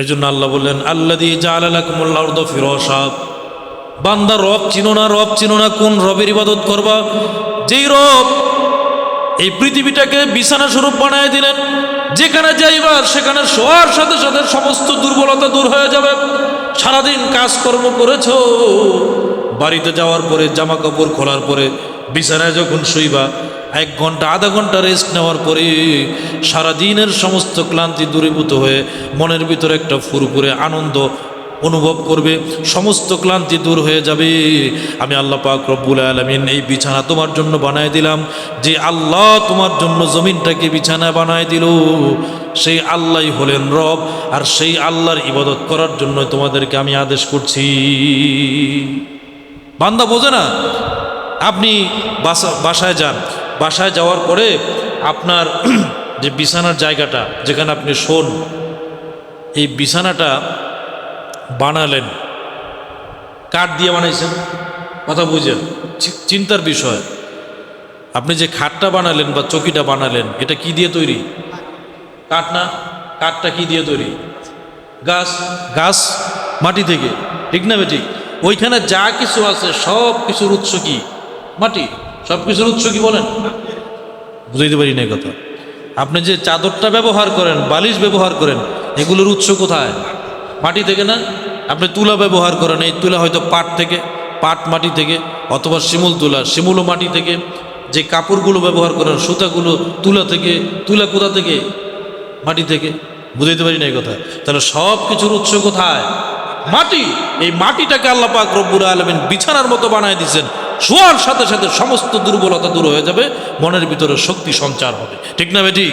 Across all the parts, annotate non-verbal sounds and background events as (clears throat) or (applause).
এই জন্য আল্লাহ বললেন, আল্লাদি জালালাকুমুল্লাহ ফিরসাব বান্দা রব চিনো না, রব চিনো না, কোন রবের ইবাদত করবা? যেই রব এই পৃথিবীটাকে বিছানা স্বরূপ বানায় দিলেন, যেখানে যাইবা সেখানে শোয়ার সাথে সাথে সমস্ত দুর্বলতা দূর হয়ে যাবে। সারাদিন কাজকর্ম করেছ, বাড়িতে যাওয়ার পরে জামা কাপড় খোলার পরে বিছানায় যখন শুইবা এক ঘণ্টা, আধা ঘণ্টা রেস্ট নেওয়ার পরে সারাদিনের সমস্ত ক্লান্তি দূরীভূত হয়ে মনের ভিতরে একটা ফুরফুরে আনন্দ অনুভব করবে, সমস্ত ক্লান্তি দূর হয়ে যাবে। আমি আল্লাহ পাক রব্বুল আলমিন এই বিছানা তোমার জন্য বানায় দিলাম। যে আল্লাহ তোমার জন্য জমিনটাকে বিছানা বানায় দিল, সেই আল্লাহই হলেন রব, আর সেই আল্লাহর ইবাদত করার জন্য তোমাদেরকে আমি আদেশ করছি। বান্দা বোঝে না? আপনি বাসা বাসায় যান। বাসায় যাওয়ার পরে আপনার (clears throat) যে বিছানার জায়গাটা, যেখানে আপনি শোন, এই বিছানাটা বানালেন। কাঠ দিয়ে বানাইছেন? কথা বুঝেন। চিন্তার বিষয়। আপনি যে খাটটা বানালেন বা চকিটা বানালেন, এটা কি দিয়ে তৈরি? কাঠ না? কাঠটা কি দিয়ে তৈরি? গাছ? গাছ মাটি থেকে। ঠিক না বেঠিক? ওইখানে যা কিছু আছে সব কিছুর উৎস কি? মাটি। সব কিছুর উৎস কি বলেন? বুঝাইতে পারি না কথা। আপনি যে চাদরটা ব্যবহার করেন, বালিশ ব্যবহার করেন, এগুলোর উৎস কোথায়? মাটি থেকে না? আপনি তুলা ব্যবহার করেন, এই তুলা হয়তো পাট থেকে, পাট মাটি থেকে, অথবা শিমুল তুলা, শিমুলও মাটি থেকে, যে কাপড়গুলো ব্যবহার করেন, সুতাগুলো তুলা থেকে, তুলা কোথা থেকে? মাটি থেকে। বুঝাইতে পারি না এই কথা। তাহলে সব কিছুর উৎস কোথায়? মাটি। এই মাটিটাকে আল্লাহ পাক রব্বুর আলমিন বিছানার মতো বানায় দিয়েছেন। শোয়ার সাথে সাথে সমস্ত দুর্বলতা দূর হয়ে যাবে, মনের ভিতরে শক্তি সঞ্চার হবে। ঠিক না বেটি?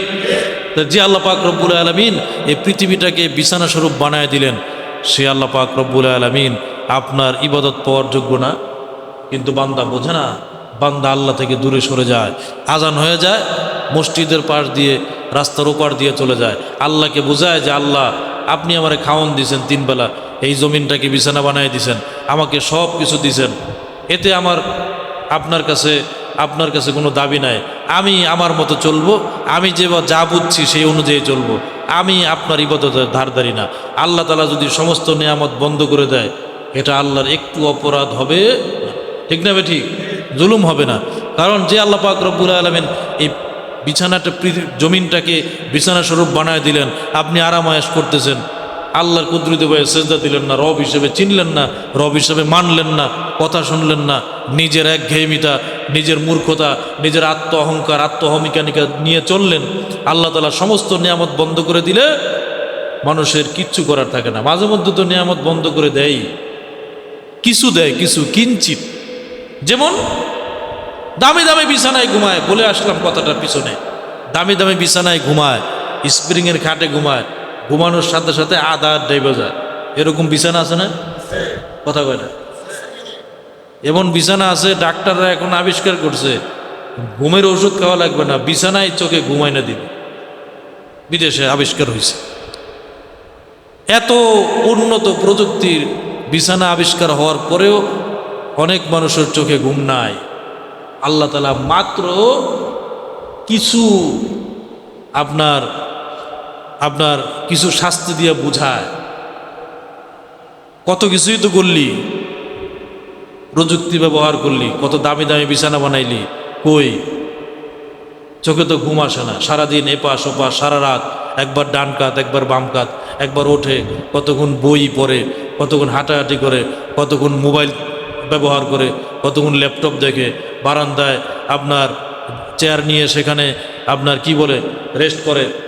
যে আল্লাহ পাক রব্বুল আলমিন এই পৃথিবীটাকে বিছানা স্বরূপ বানায় দিলেন, সে আল্লাহ পাক রব্বুল আলমিন আপনার ইবাদত পাওয়ার যোগ্য না। কিন্তু বান্দা বোঝে না, বান্দা আল্লাহ থেকে দূরে সরে যায়, আজান হয়ে যায়, মসজিদের পাশ দিয়ে, রাস্তার ওপার দিয়ে চলে যায়। আল্লাহকে বোঝায় যে, আল্লাহ, আপনি আমারে খাওয়ান দিয়েছেন তিনবেলা এই জমিনটাকে বিছানা বানায় দিয়েছেন আমাকে সব কিছু দিয়েছেন এতে আমার আপনার কাছে আপনার কাছে কোনো দাবি নাই। আমি আমার মতো চলবো, আমি যে যা বুঝছি সেই অনুযায়ী চলবো। আমি আপনার ইবাদতের ধারদারি না। আল্লাহ তালা যদি সমস্ত নিয়ামত বন্ধ করে দেয়, এটা আল্লাহর একটু অপরাধ হবে। ঠিক না ঠিক? জুলুম হবে না। কারণ যে আল্লাহ পাক রব্বুল আলমেন এই বিছানাটা জমিনটাকে বিছানা স্বরূপ বানায় দিলেন, আপনি আরাম আরামায়াস করতেছেন। আল্লাহর কুদরত বয়ে সেজদা দিলেন না, রব হিসেবে চিনলেন না, রব হিসেবে মানলেন না, কথা শুনলেন না। নিজের এক ঘেমিতা নিজের মূর্খতা, নিজের আত্ম অহংকার আত্ম অহমিকানিকা নিয়ে চললেন। আল্লাহ তালা সমস্ত নিয়ামত বন্ধ করে দিলে মানুষের কিচ্ছু করার থাকে না। মাঝে মধ্যে তো নিয়ামত বন্ধ করে দেয় কিছু দেয়, কিছু কিঞ্চিত যেমন দামি দামি বিছানায় ঘুমায়, বলে আসলাম কথাটার পিছনে। দামি দামি বিছানায় ঘুমায়, স্প্রিংয়ের খাটে ঘুমায় ঘুমানোর সাথে সাথে আদার ডেবে যায়। এরকম বিছানা আছে না? কথা কয় না? এমন বিছানা আছে, ডাক্তাররা এখন আবিষ্কার করছে, ঘুমের ওষুধ খাওয়া লাগবে না, বিছানায় চোখে ঘুমাই না দিবে। বিদেশে আবিষ্কার হয়েছে এত উন্নত প্রযুক্তির বিছানা আবিষ্কার হওয়ার পরেও অনেক মানুষের চোখে ঘুম নাই। আল্লাহ তালা মাত্র কিছু আপনার আপনার কিছু শাস্তি দিয়ে বুঝায়। কত কিছুই তো করলি, প্রযুক্তি ব্যবহার করলি, কত দামি দামি বিছানা বানাইলি, কই? চোখে তো ঘুম আসে না, সারাদিন এপাশ ওপাশ, সারা রাত একবার ডান কাত, একবার বাম কাত, একবার ওঠে, কতক্ষণ বই পড়ে, কতক্ষণ হাঁটাহাঁটি করে, কতক্ষণ মোবাইল ব্যবহার করে, কতক্ষণ ল্যাপটপ দেখে, বারান্দায় আপনার চেয়ার নিয়ে সেখানে আপনার কি বলে রেস্ট করে।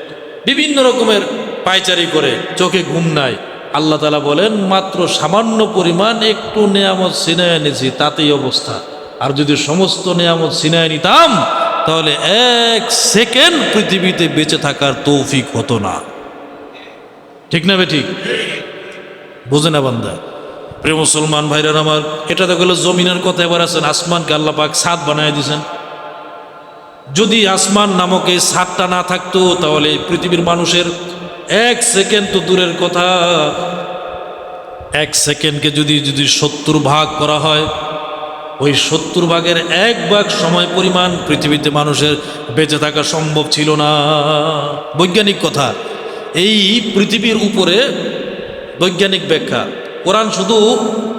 বিভিন্ন রকমের পায়চারি করে চোখে ঘুম নাই। আল্লাহ তালা বলেন, মাত্র সামান্য পরিমাণ একটু নেয়ামত সিনায় এনেছি, তাতেই অবস্থা। আর যদি সমস্ত নেয়ামত সিনায় নিতাম, তাহলে এক সেকেন্ড পৃথিবীতে বেঁচে থাকার তৌফিক হতো না। ঠিক না ঠিক? বুঝে না বান্দা। প্রিয় মুসলমান ভাইরা আমার, এটা তো গেল জমিনের কথা এবার আছেন আসমানকে আল্লাহ পাক সাত বানায় দিয়েছেন। যদি আসমান নামক এই সাতটা না থাকতো, তাহলে পৃথিবীর মানুষের এক সেকেন্ড তো দূরের কথা। এক সেকেন্ডকে যদি যদি সত্তর ভাগ করা হয়, ওই সত্তর ভাগের এক ভাগ সময় পরিমাণ পৃথিবীতে মানুষের বেঁচে থাকা সম্ভব ছিল না। বৈজ্ঞানিক কথা, এই পৃথিবীর উপরে বৈজ্ঞানিক ব্যাখ্যা, কোরআন শুধু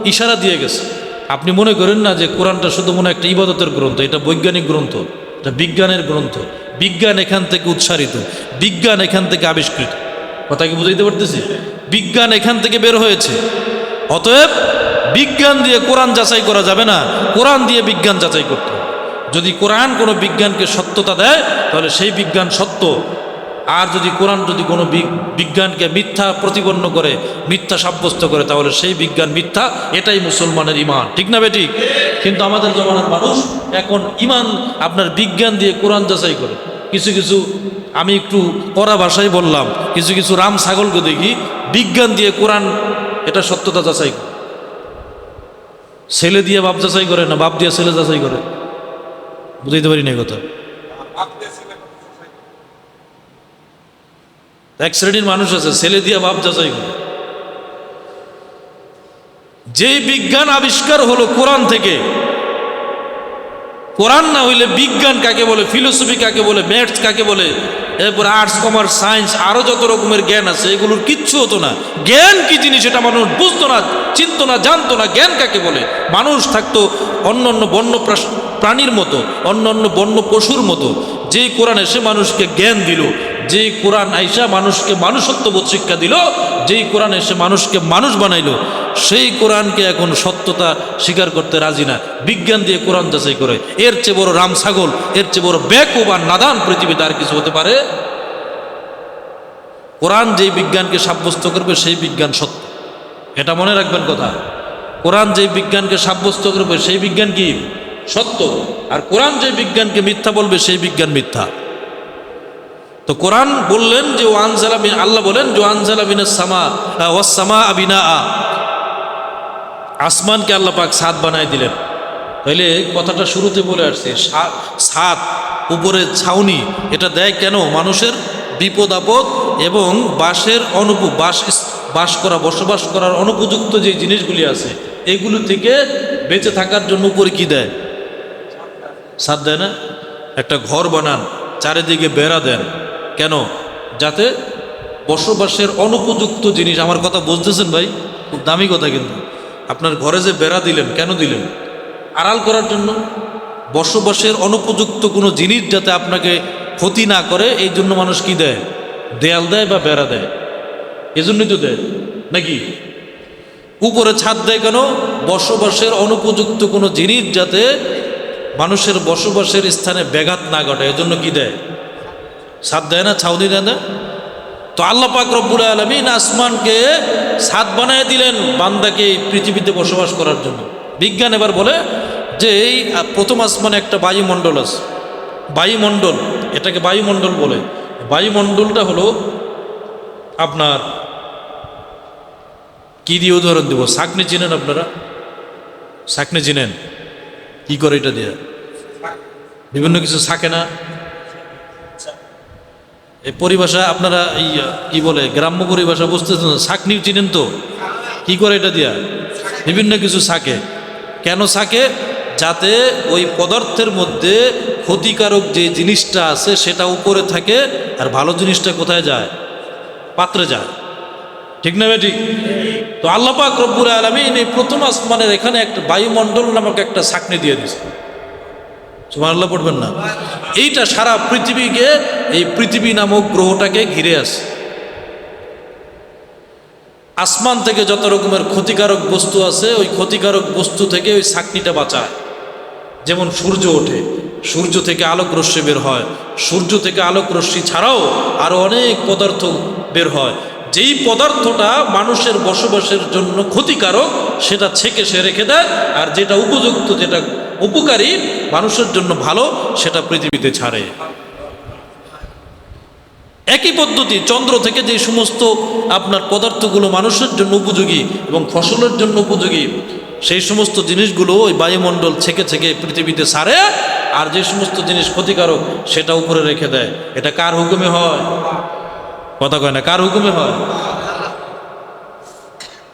ইশারা দিয়ে গেছে। আপনি মনে করেন না যে কোরআনটা শুধু মনে একটা ইবাদতের গ্রন্থ, এটা বৈজ্ঞানিক গ্রন্থ? এটা বিজ্ঞানের গ্রন্থ। বিজ্ঞান এখান থেকে উচ্চারিত। বিজ্ঞান এখান থেকে আবিষ্কৃত। কথা কি বুঝাইতে পারতেছি? বিজ্ঞান এখান থেকে বের হয়েছে। অতএব বিজ্ঞান দিয়ে কোরআন যাচাই করা যাবে না। কোরআন দিয়ে বিজ্ঞান যাচাই করতে হবে। যদি কোরআন কোনো বিজ্ঞানকে সত্যতা দেয়, তাহলে সেই বিজ্ঞান সত্য। আর যদি কোরআন যদি কোনো বিজ্ঞানকে মিথ্যা প্রতিপন্ন করে, মিথ্যা সাব্যস্ত করে, তাহলে সেই বিজ্ঞান মিথ্যা। এটাই মুসলমানের ইমান ঠিক না বেঠিক কিন্তু আমাদের জমানার মানুষ এখন ইমান আপনার বিজ্ঞান দিয়ে কোরআন যাচাই করে। কিছু কিছু আমি একটু কড়া ভাষায় বললাম কিছু কিছু রাম ছাগলকে দেখি বিজ্ঞান দিয়ে কোরআন এটা সত্যতা যাচাই করে। ছেলে দিয়ে বাপ যাচাই করে না বাপ দিয়ে ছেলে যাচাই করে? বুঝাইতে পারি না এই কথা এক শ্রেণির মানুষ আছে ছেলে দিয়ে বাপ যাচাই করে। যেই বিজ্ঞান আবিষ্কার হলো কোরআন থেকে, কোরআন না হইলে বিজ্ঞান কাকে বলে ফিলোসফি কাকে বলে ম্যাথস কাকে বলে, এরপর আর্টস কমার্স সায়েন্স আরও যত রকমের জ্ঞান আছে, এগুলোর কিচ্ছু হতো না। জ্ঞান কি জিনিস এটা মানুষ বুঝতো না, চিনতো না, জানতো না, জ্ঞান কাকে বলে? মানুষ থাকতো অন্য অন্য বন্য প্রাণীর মতো, অন্য অন্য বন্য পশুর মতো। যেই কোরআন এসে মানুষকে জ্ঞান দিল, যেই কোরআন আইসা মানুষকে মানুষত্ববোধ শিক্ষা দিল, যেই কোরআন এসে মানুষকে মানুষ বানাইলো সেই কোরআনকে এখন সত্যতা স্বীকার করতে রাজি না। বিজ্ঞান দিয়ে কোরআন যাচাই করে। এর চেয়ে বড় রাম ছাগল, এর চেয়ে বড় বেকুব আর নাদান পৃথিবীতে আর কিছু হতে পারে? কোরআন যেই বিজ্ঞানকে সাব্যস্ত করবে, সেই বিজ্ঞান সত্য। এটা মনে রাখবেন কথা। কোরআন যেই বিজ্ঞানকে সাব্যস্ত করবে, সেই বিজ্ঞান কি? সত্য। আর কোরআন যে বিজ্ঞানকে মিথ্যা বলবে, সেই বিজ্ঞান মিথ্যা। তো কোরআন বললেন যে ওয়ানজালা আল্লাহ বলেন যে ওয়ানজালা বিন সামা ওয়াসামা আবিনা আসমানকে আল্লাহ পাক সাত বানায় দিলেন। তাইলে কথাটা শুরুতে বলে আসছে, সা- ছাদ উপরে ছাউনি, এটা দেয় কেন? মানুষের বিপদ আপদ এবং বাসের অনুপ বাস বাস করা, বসবাস করার অনুপযুক্ত যে জিনিসগুলি আছে, এগুলো থেকে বেঁচে থাকার জন্য উপরে কি দেয়? সাত দেয় না? একটা ঘর বানান, চারিদিকে বেড়া দেন। কেন? যাতে বসবাসের অনুপযুক্ত জিনিস, আমার কথা বুঝতেছেন ভাই? খুব দামি কথা কিন্তু। আপনার ঘরে যে বেড়া দিলেন, কেন দিলেন? আড়াল করার জন্য? বসবাসের অনুপযুক্ত কোনো জিনিস যাতে আপনাকে ক্ষতি না করে, এই জন্য মানুষ কি দেয়? দেয়াল দেয় বা বেড়া দেয়? এজন্যই তো দেয়, নাকি? উপরে ছাদ দেয় কেন? বসবাসের অনুপযুক্ত কোনো জিনিস যাতে মানুষের বসবাসের স্থানে ব্যাঘাত না ঘটে, এজন্য কি দেয়? ছাদ দেয় না? ছাউনি দেয় না? তো আল্লাহ পাক রব্বুল আলমিন আসমানকে ছাদ বানায় দিলেন বান্দাকে এই পৃথিবীতে বসবাস করার জন্য। বিজ্ঞান এবার বলে যে এই প্রথম আসমানে একটা বায়ুমণ্ডল আছে। বায়ুমণ্ডল, এটাকে বায়ুমণ্ডল বলে। বায়ুমণ্ডলটা হলো আপনার, কি দিয়ে উদাহরণ দেবো? শাকনি চিনেন আপনারা? শাকনি চিনেন? কি করে এটা দিয়ে? বিভিন্ন কিছু থাকে না? এই পরিভাষা আপনারা এই কি বলে, গ্রাম্য পরিভাষা বুঝতেছেন, শাকনি চিনেন তো? কি করে এটা দিয়া? বিভিন্ন কিছু থাকে কেন থাকে যাতে ওই পদার্থের মধ্যে ক্ষতিকারক যে জিনিসটা আছে, সেটা উপরে থাকে আর ভালো জিনিসটা কোথায় যায়? পাত্রে যায়। ঠিক না ঠিক তো আল্লাপাক রব্বুর আলমিন এই প্রথম আসমানের এখানে একটা বায়ুমণ্ডল নামক একটা সাকনি দিয়ে দিছে সুমান আল্লাহ পড়বেন না। এইটা সারা পৃথিবীকে, এই পৃথিবী নামক গ্রহটাকে ঘিরে আছে। আসমান থেকে যত রকমের ক্ষতিকারক বস্তু আছে, ওই ক্ষতিকারক বস্তু থেকে ওই সাকনিটা বাঁচায়। যেমন সূর্য ওঠে, সূর্য থেকে আলোক রশ্মি বের হয়। সূর্য থেকে আলোক রশ্মি ছাড়াও আরও অনেক পদার্থ বের হয়। যেই পদার্থটা মানুষের বসবাসের জন্য ক্ষতিকারক, সেটা ছেকে সে রেখে দেয়, আর যেটা উপযুক্ত, যেটা উপকারী, মানুষের জন্য ভালো, সেটা পৃথিবীতে ছাড়ে। একই পদ্ধতি, চন্দ্র থেকে যে সমস্ত আপনার পদার্থগুলো মানুষের জন্য উপযোগী এবং ফসলের জন্য উপযোগী, সেই সমস্ত জিনিসগুলো ওই বায়ুমণ্ডল ছেকে ছেকে পৃথিবীতে সারে, আর যে সমস্ত জিনিস ক্ষতিকারক, সেটা উপরে রেখে দেয়। এটা কার হুকুমে হয়? কথা কয় না, কার হুকুমে হয়?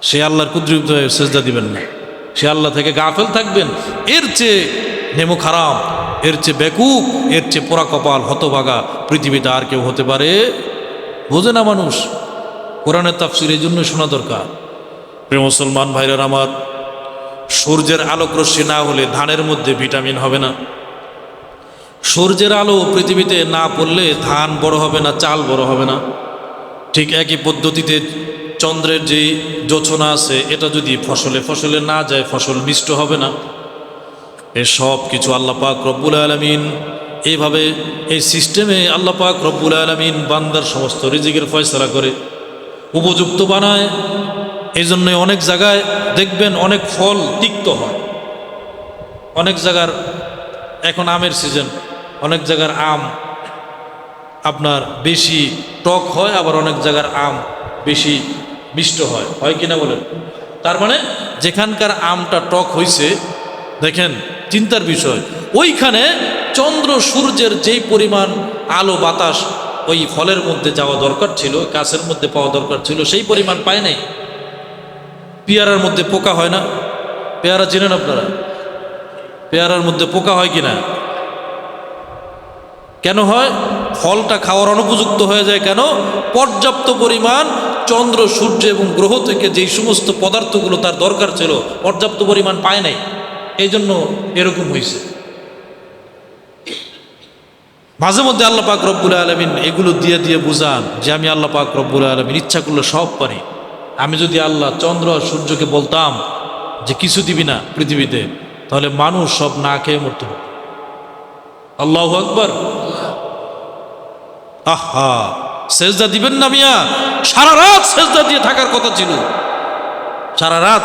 সে আল্লাহর কুদ্রিত হয়ে সেজদা দিবেন না। সে আল্লাহ থেকে গাফেল থাকবেন। এর চেয়ে নেমো খারাপ, এর চেয়ে বেকুব, এর চেয়ে পোড়া কপাল, হতভাগা পৃথিবীতে আর কেউ হতে পারে? বোঝে না মানুষ। কোরআনের তাফসির এই জন্য শোনা দরকার। প্রিয় মুসলমান ভাইরার আমার, সূর্যের আলোক রশ্মি না হলে ধানের মধ্যে ভিটামিন হবে না। সূর্যের আলো পৃথিবীতে না পড়লে ধান বড় হবে না, চাল বড় হবে না। ঠিক একই পদ্ধতিতে চন্দ্রের যে যোচনা আছে, এটা যদি ফসলে ফসলে না যায়, ফসল মিষ্ট হবে না। এ সব কিছু আল্লাহ পাক রব্বুল আলমিন এইভাবে এই সিস্টেমে আল্লাহ পাক রব্বুল আলমিন বান্দার সমস্ত রিজিকের ফয়সলা করে উপযুক্ত বানায়। এই জন্য অনেক জায়গায় দেখবেন অনেক ফল তিক্ত হয়। অনেক জায়গার এখন আমের সিজন, অনেক জায়গার আম আপনার বেশি টক হয়, আবার অনেক জায়গার আম বেশি মিষ্ট হয়। হয় কিনা বলেন? তার মানে যেখানকার আমটা টক হয়েছে দেখেন, চিন্তার বিষয়। ওইখানে চন্দ্র সূর্যের যেই পরিমাণ আলো বাতাস ওই ফলের মধ্যে যাওয়া দরকার ছিল, গাছের মধ্যে পাওয়া দরকার ছিল, সেই পরিমাণ পায় নাই। পেয়ারার মধ্যে পোকা হয় না? পেয়ারা চেনেন আপনারা? পেয়ারার মধ্যে পোকা হয় কিনা? কেন হয়? ফলটা খাওয়ার অনুপযুক্ত হয়ে যায় কেন? পর্যাপ্ত পরিমাণ চন্দ্র, সূর্য এবং গ্রহ থেকে যেই সমস্ত পদার্থগুলো তার দরকার ছিল, পর্যাপ্ত পরিমাণ পায় নাই। এই জন্য এরকম হয়েছে মাঝে মধ্যে আল্লাহ পাক রব্বুল আলমিন এগুলো দিয়ে দিয়ে বুঝান যে আমি আল্লাহ পাক রব্বুল আলমিন ইচ্ছা করলে সব পারি। আমি যদি আল্লাহ চন্দ্র আর সূর্যকে বলতাম যে কিছু দিবি না পৃথিবীতে, তাহলে মানুষ সব না খেয়ে মরতে। আল্লাহ আকবর। আহা! সেজদা দিবেন না মিয়া। সারা রাত সেজদা দিয়ে থাকার কথা ছিল। সারা রাত